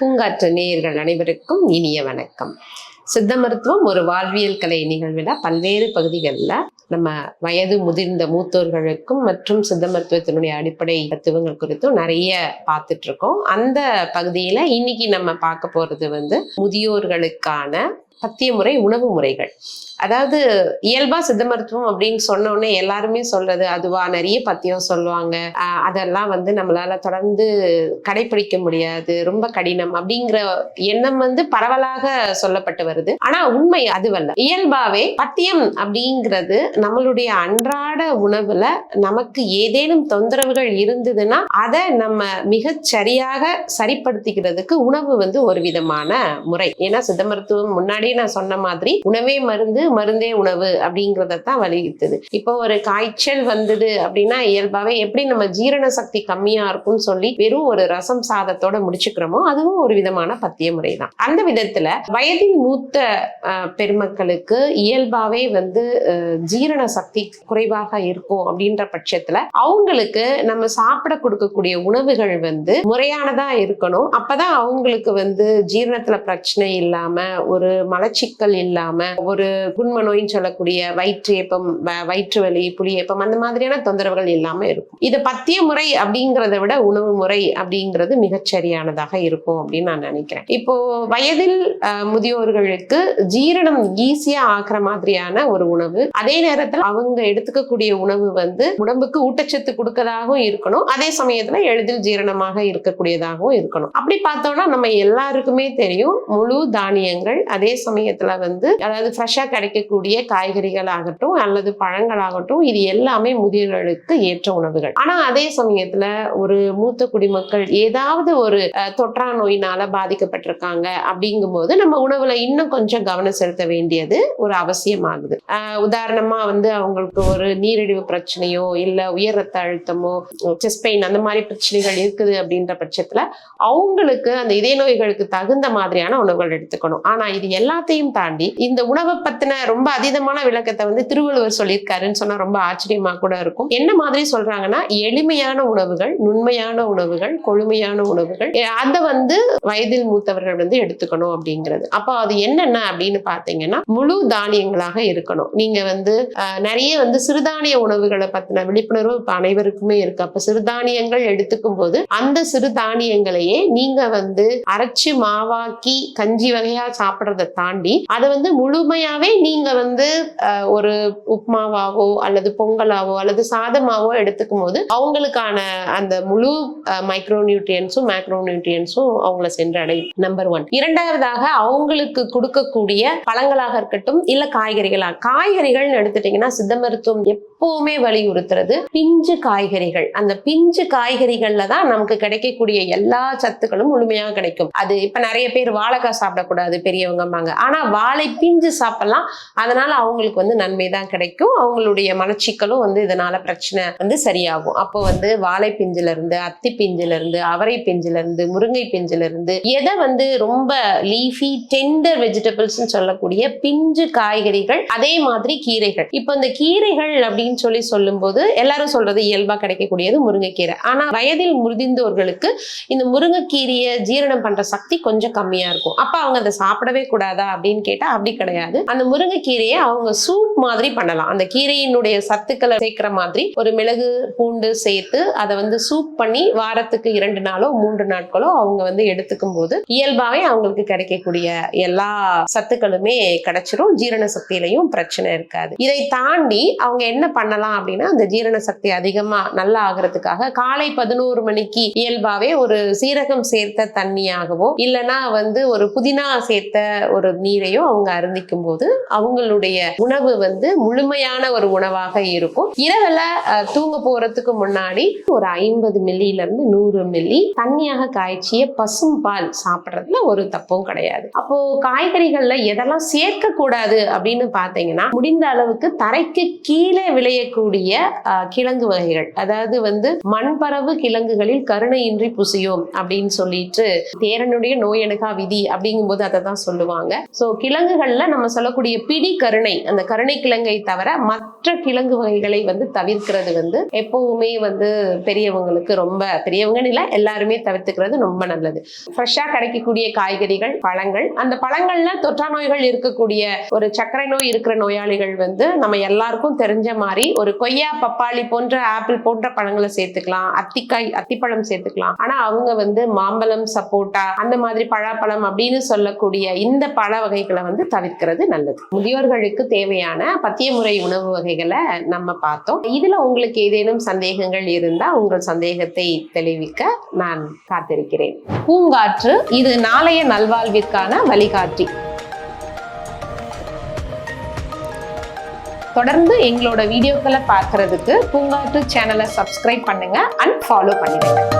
பூங்காற்று நேயர்கள் அனைவருக்கும் இனிய வணக்கம். சித்த மருத்துவம் ஒரு வாழ்வியல் கலை நிகழ்வில்? பல்வேறு பகுதிகளில் நம்ம வயது முதிர்ந்த மூத்தோர்களுக்கும் மற்றும் சித்த மருத்துவத்தினுடைய அடிப்படை தத்துவங்கள் குறித்தும் நிறைய பார்த்துட்டு இருக்கோம். அந்த பகுதியில் இன்னைக்கு நம்ம பார்க்க போறது வந்து முதியோர்களுக்கான பத்திய முறை உணவு முறைகள். அதாவது இயல்பா சித்த மருத்துவம் அப்படின்னு சொன்ன உடனே எல்லாருமே சொல்றது அதுவா? நிறைய பத்தியம் சொல்லுவாங்க. அதெல்லாம் வந்து நம்மளால தொடர்ந்து கடைபிடிக்க முடியாது. ரொம்ப கடினம் அப்படிங்கிற எண்ணம் வந்து பரவலாக சொல்லப்பட்டு வருது. ஆனா உண்மை அதுவல்ல. இயல்பாவே பத்தியம் அப்படிங்கிறது நம்மளுடைய அன்றாட உணவுல நமக்கு ஏதேனும் தொந்தரவுகள் இருந்ததுன்னா அதை நம்ம மிக சரியாக சரிப்படுத்திக்கிறதுக்கு உணவு வந்து ஒரு விதமான முறை. ஏன்னா சித்த மருத்துவம் முன்னாடி முன்னாடி நான் சொன்ன மாதிரி உணவே மருந்து மருந்தே உணவு அப்படிங்கிறத தான் வலியுறுத்துது. இப்போ ஒரு காய்ச்சல் வந்தது அப்படின்னா இயல்பாவே எப்படி நம்ம ஜீரண சக்தி கம்மியா இருக்கும்னு சொல்லி வெறும் ஒரு ரசம் சாதத்தோட முடிச்சுக்கிறோமோ அதுவும் ஒரு விதமான பத்திய முறை தான் அந்த விதத்துல வயதில் மூத்த பெருமக்களுக்கு இயல்பாவே வந்து ஜீரண சக்தி குறைவாக இருக்கும் அப்படின்ற பட்சத்துல அவங்களுக்கு நம்ம சாப்பிட கொடுக்கக்கூடிய உணவுகள் வந்து முறையானதா இருக்கணும். அப்பதான் அவங்களுக்கு வந்து ஜீரணத்துல பிரச்சனை இல்லாம ஒரு மலச்சிக்கல் இல்லாம ஒரு குண்ம நோயின்னு சொல்லக்கூடிய வயிற்று ஏப்பம் வ- வயிற்று வலி புளியேப்பம் அந்த மாதிரியான தொந்தரவுகள் இல்லாம இருக்கும். இது பத்திய முறை அப்படிங்கிறத விட உணவு முறை அப்படிங்கிறது மிகச்சரியானதாக இருக்கும் அப்படின்னு நான் நினைக்கிறேன். இப்போ வயதில் முதியோர்களுக்கு ஜீரணம் ஈஸியா ஆக்குற மாதிரியான ஒரு உணவு அதே நேரத்தில் அவங்க எடுத்துக்கக்கூடிய உணவு வந்து உடம்புக்கு ஊட்டச்சத்து கொடுக்கதாகவும் இருக்கணும். அதே சமயத்துல எளிதில் ஜீரணமாக இருக்கக்கூடியதாகவும் இருக்கணும். அப்படி பார்த்தோம்னா நம்ம எல்லாருக்குமே தெரியும் முழு தானியங்கள் அதே சமயம் சமயத்துல வந்து அதாவது ஃப்ரெஷ்ஷா கிடைக்கக்கூடிய காய்கறிகள் ஆகட்டும் அல்லது பழங்கள் ஆகட்டும் இது எல்லாமே முதியவர்களுக்கு ஏற்ற உணவுகள். ஆனா அதே சமயத்துல ஒரு மூத்த குடிமக்கள் ஏதாவது ஒரு தொற்றா நோயினால பாதிக்கப்பட்டிருக்காங்க அப்படிங்கும்போது நம்ம உணவுல இன்னும் கொஞ்சம் கவனம் செலுத்த வேண்டியது ஒரு அவசியமாகுது. உதாரணமா வந்து அவங்களுக்கு ஒரு நீரிழிவு பிரச்சனையோ இல்ல உயர் ரத்த அழுத்தமோ செஸ்ட் பெயின் அந்த மாதிரி பிரச்சனைகள் இருக்குது அப்படின்ற பட்சத்துல அவங்களுக்கு அந்த இதய நோய்களுக்கு தகுந்த மாதிரியான உணவுகள் எடுத்துக்கணும். ஆனா இது எல்லா எல்லாத்தையும் தாண்டி இந்த உணவை பத்தின ரொம்ப அதீதமான விளக்கத்தை வந்து திருவள்ளுவர் சொல்லியிருக்காருன்னு சொன்னா ரொம்ப ஆச்சரியமா கூட இருக்கும். என்ன மாதிரி சொல்றாங்கன்னா எளிமையான உணவுகள் நுண்மையான உணவுகள் கொழுமையான உணவுகள் அதை வந்து வயதில் மூத்தவர்கள் வந்து எடுத்துக்கணும் அப்படிங்கிறது. அப்போ அது என்னென்ன அப்படின்னு பாத்தீங்கன்னா முழு தானியங்களாக இருக்கணும். நீங்க வந்து அஹ், நிறைய வந்து சிறுதானிய உணவுகளை பத்தின விழிப்புணர்வு இப்ப அனைவருக்குமே இருக்கு. அப்ப சிறுதானியங்கள் எடுத்துக்கும் போது அந்த சிறுதானியங்களையே நீங்க வந்து அரைச்சு மாவாக்கி கஞ்சி வகையா சாப்பிடுறதை தாண்டி அதை வந்து முழுமையாவே நீங்க வந்து ஒரு உப்மாவாவோ அல்லது பொங்கலாவோ அல்லது சாதமாவோ எடுத்துக்கும் போது அவங்களுக்கான அந்த முழு மைக்ரோ நியூட்ரியன்ஸும் மேக்ரோ நியூட்ரியன்ஸும் அவங்கள சென்றடையும் நம்பர் ஒன் இரண்டாவதாக அவங்களுக்கு கொடுக்கக்கூடிய பழங்களாக இருக்கட்டும் இல்ல காய்கறிகளா காய்கறிகள்னு எடுத்துட்டீங்கன்னா சித்த மருத்துவம் எப்பவுமே வலியுறுத்துறது பிஞ்சு காய்கறிகள். அந்த பிஞ்சு காய்கறிகள்ல தான் நமக்கு கிடைக்கக்கூடிய எல்லா சத்துக்களும் முழுமையாக கிடைக்கும். அது இப்ப நிறைய பேர் வாழைக்காய் சாப்பிடக்கூடாது பெரியவங்கம்பாங்க. ஆனா வாழை பிஞ்சு சாப்பிடலாம். அதனால அவங்களுக்கு வந்து நன்மை தான் கிடைக்கும். அவங்களுடைய மலச்சிக்கலும் வந்து இதனால பிரச்சனை வந்து சரியாகும். அப்போ வந்து வாழை பிஞ்சிலிருந்து அத்தி பிஞ்சிலிருந்து அவரை பிஞ்சிலிருந்து முருங்கை பிஞ்சுல இருந்து எதை வந்து ரொம்ப லீஃபி டெண்டர் வெஜிடபிள்ஸ்ன்னு சொல்லக்கூடிய பிஞ்சு காய்கறிகள் அதே மாதிரி கீரைகள். இப்போ இந்த கீரைகள் அப்படின்னு சொல்லி சொல்லும்போது எல்லாரும் சொல்றது இயல்பா கிடைக்கக்கூடியது முருங்கைக்கீரை. ஆனா வயதில் முதிர்ந்தோர்களுக்கு இந்த முருங்கைக்கீரையை ஜீரணம் பண்ற சக்தி கொஞ்சம் கம்மியா இருக்கும். அப்ப அவங்க அதை சாப்பிடவே கூடாது? அப்படின்னு கேட்டா அப்படி கிடையாது. அந்த முருங்கைக்கீரையை அவங்க சூப் மாதிரி பண்ணலாம். அந்த கீரையினுடைய சத்துக்களை சேர்க்கிற மாதிரி ஒரு மிளகு பூண்டு சேர்த்து அதை வந்து சூப் பண்ணி வாரத்துக்கு இரண்டு நாளோ மூன்று நாட்களோ அவங்க வந்து எடுத்துக்கும் போது இயல்பாவே அவங்களுக்கு கிடைக்கக்கூடிய எல்லா சத்துக்களுமே கிடைச்சிரும். ஜீரண சக்தியிலையும் பிரச்சனை இருக்காது. இதை தாண்டி அவங்க என்ன பண்ணலாம் அப்படின்னா அந்த ஜீரண சக்தி அதிகமா நல்லா ஆகிறதுக்காக காலை பதினோரு மணிக்கு இயல்பாவே ஒரு சீரகம் சேர்த்த தண்ணியாகவோ இல்லைன்னா வந்து ஒரு புதினா சேர்த்த ஒரு நீரையும் அவங்க அருந்திக்கும் போது அவங்களுடைய உணவு வந்து முழுமையான ஒரு உணவாக இருக்கும். இரவுல தூங்க போறதுக்கு முன்னாடி ஒரு ஐம்பது மில்லியில இருந்து நூறு மில்லி தண்ணியாக காய்ச்சிய பசும் பால் சாப்பிட்றதுல ஒரு தப்பும் கிடையாது. அப்போ காய்கறிகள்ல எதெல்லாம் சேர்க்க கூடாது அப்படின்னு பாத்தீங்கன்னா முடிந்த அளவுக்கு தரைக்கு கீழே விளையக்கூடிய கிழங்கு வகைகள். அதாவது வந்து மண்பரவு கிழங்குகளில் கருணையின்றி புசியும் அப்படின்னு சொல்லிட்டு தேரனுடைய நோயணுகா விதி அப்படிங்கும்போது அதை தான் சொல்லுவாங்க. ஸோ கிழங்குகள்ல நம்ம சொல்லக்கூடிய பிடி கருணை அந்த கருணை கிழங்கை தவிர மற்ற கிழங்கு வகைகளை வந்து தவிர்க்கிறது வந்து எப்பவுமே வந்து பெரியவங்களுக்கு ரொம்ப பெரியவங்கன்னு இல்லை எல்லாருமே தவிர்த்துக்கிறது ரொம்ப நல்லது. ஃப்ரெஷ்ஷாக கிடைக்கக்கூடிய காய்கறிகள் பழங்கள் அந்த பழங்கள்ல தொற்றா நோய்கள் இருக்கக்கூடிய ஒரு சர்க்கரை நோய் இருக்கிற நோயாளிகள் வந்து நம்ம எல்லாருக்கும் தெரிஞ்ச மாதிரி ஒரு கொய்யா பப்பாளி போன்ற ஆப்பிள் போன்ற பழங்களை சேர்த்துக்கலாம் அத்திக்காய் அத்திப்பழம் சேர்த்துக்கலாம். ஆனா அவங்க வந்து மாம்பழம் சப்போட்டா அந்த மாதிரி பழாப்பழம் அப்படின்னு சொல்லக்கூடிய இந்த பழ வகைகளை வந்து தவிர்க்கிறது நல்லது. முதியோர்களுக்கு தேவையான பத்திய முறை உணவு வகைகளை நம்ம பார்த்தோம். இதுல உங்களுக்கு ஏதேனும் சந்தேகங்கள் இருந்தா உங்கள் சந்தேகத்தை தெளிவிக்க நான் காத்திருக்கிறேன். பூங்காற்று இது நாளைய நல்வாழ்விற்கான வழிகாட்டி. தொடர்ந்து எங்களோட வீடியோக்களை பார்க்கறதுக்கு பூங்காற்று சேனலை சப்ஸ்கிரைப் பண்ணுங்க அண்ட் ஃபாலோ பண்ணிடுங்க.